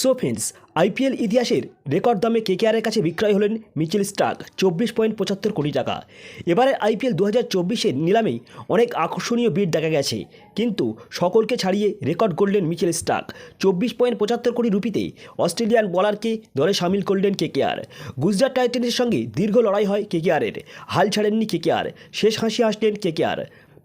So friends IPL ইতিহাসের record দামে কেকেআরের কাছে বিক্রয় হলেন মিচেল স্টার্ক, চব্বিশ পয়েন্ট পঁচাত্তর কোটি টাকা। এবারে আইপিএল দু হাজার চব্বিশের নিলামেই অনেক আকর্ষণীয় বিড দেখা গেছে। কিন্তু সকলকে ছাড়িয়ে রেকর্ড করলেন মিচেল স্টার্ক, চব্বিশ পয়েন্ট পঁচাত্তর কোটি রুপিতে অস্ট্রেলিয়ান বলারকে দলে সামিল করলেন কেকেআর। গুজরাট টাইটান্সের সঙ্গে দীর্ঘ লড়াই হয় কেকেআরের, হাল ছাড়েননি কেকেআর, শেষ হাসি আসলেন কেকেআর।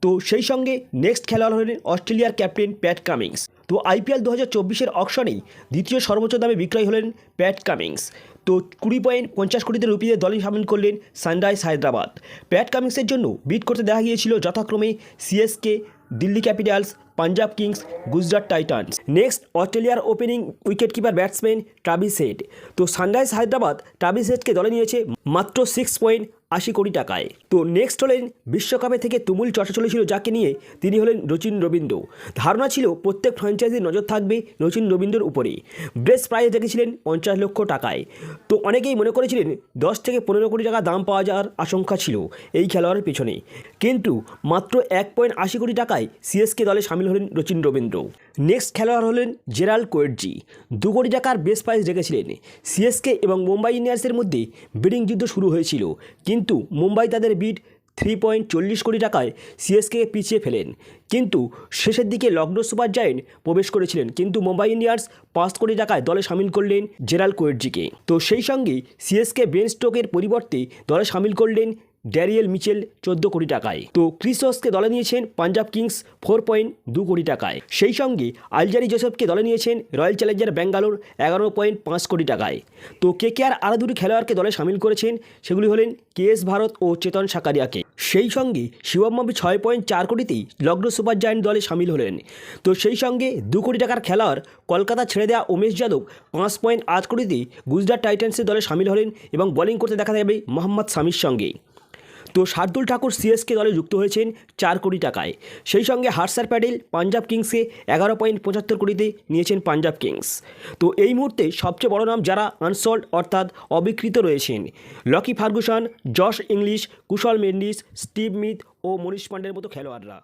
তো সেই সঙ্গে নেক্সট খেলোয়াড় হলেন অস্ট্রেলিয়ার ক্যাপ্টেন প্যাট কামিংস। তো আইপিএল দু হাজার চব্বিশের অকশনেই দ্বিতীয় সর্বোচ্চ দামে বিক্রয় হলেন প্যাট কামিংস। তো কুড়ি পয়েন্ট পঞ্চাশ কোটিতে রুপিতে দলে সামিল করলেন সানরাইজ হায়দ্রাবাদ। প্যাট কামিংসের জন্য বিট করতে দেখা গিয়েছিল যথাক্রমে CSK Delhi Capitals Punjab Kings, Gujarat Titans. Next, অস্ট্রেলিয়ার opening wicketkeeper batsman Travis Head. তো সানরাইজ হায়দ্রাবাদ ট্রাভিস হেডকে দলে নিয়েছে মাত্র সিক্স পয়েন্ট আশি কোটি টাকায়। তো নেক্সট হলেন বিশ্বকাপে থেকে তুমুল চর্চা চলেছিল যাকে নিয়ে তিনি হলেন রচিন রবীন্দ্র। ধারণা ছিল প্রত্যেক ফ্র্যাঞ্চাইজির নজর থাকবে রচিন রবীন্দ্রর উপরে। ব্রেস প্রাইজ দেখেছিলেন পঞ্চাশ লক্ষ টাকায়। তো অনেকেই মনে করেছিলেন দশ থেকে পনেরো কোটি টাকা দাম পাওয়া যাওয়ার আশঙ্কা ছিল এই খেলোয়াড়ের পেছনে। কিন্তু মাত্র এক পয়েন্ট আশি কোটি টাকায় সিএসকে দলে সামিল হলেন রচিন রবীন্দ্র। নেক্সট খেলোয়াড় হলেন জেরাল কোয়েটজি। দু কোটি টাকার বেস প্রাইজ রেখেছিলেন সিএসকে এবং মুম্বাই ইন্ডিয়ান্সের মধ্যে বিডিং যুদ্ধ শুরু হয়েছিল। কিন্তু মুম্বাই তাদের বিড থ্রি পয়েন্ট চল্লিশ কোটি টাকায় সিএসকে পিছিয়ে ফেলেন। কিন্তু শেষের দিকে লগ্ন সুপার জায়েন্ট প্রবেশ করেছিলেন। কিন্তু মুম্বাই ইন্ডিয়ান্স পাঁচ কোটি টাকায় দলে সামিল করলেন জেরাল কোয়েটজিকে। তো সেই সঙ্গে সিএসকে বেন স্টোকের পরিবর্তে দলে সামিল করলেন ড্যারিয়েল মিচেল চোদ্দ কোটি টাকায়। তো ক্রিসোসকে দলে নিয়েছেন পাঞ্জাব কিংস ফোর পয়েন্ট দু কোটি টাকায়। সেই সঙ্গে আলজারি জোসেফকে দলে নিয়েছেন রয়্যাল চ্যালেঞ্জার ব্যাঙ্গালোর এগারো পয়েন্ট পাঁচ কোটি টাকায়। তো কে কে আর আরও দুটি খেলোয়াড়কে দলে সামিল করেছেন সেগুলি হলেন কে এস ভারত ও চেতন সাকারিয়াকে। সেই সঙ্গে শিবমবি ছয় পয়েন্ট চার কোটিতেই লগ্ন সুপার জায়েন্ট দলে সামিল হলেন। তো সেই সঙ্গে দু কোটি টাকার খেলোয়াড় কলকাতা ছেড়ে দেওয়া উমেশ যাদব পাঁচ পয়েন্ট আট কোটিতে গুজরাট টাইটান্সের দলে সামিল হলেন এবং বোলিং করতে দেখা যাবে মোহাম্মদ সামির সঙ্গে। তো শার্দুল ঠাকুর সিএসকে দলে যুক্ত হয়েছেন চার কোটি টাকায়। সেই সঙ্গে হার্সার প্যাডেল পাঞ্জাব কিংসকে এগারো পয়েন্ট পঁচাত্তর কোটিতে নিয়েছেন পাঞ্জাব কিংস। তো এই মুহূর্তে সবচেয়ে বড় নাম যারা আনসল্ড অর্থাৎ অবিকৃত রয়েছেন, Lockie Ferguson, Josh Inglis, Kusal Mendis, Steve Smith ও মনীষ পাণ্ডের মতো খেলোয়াড়রা।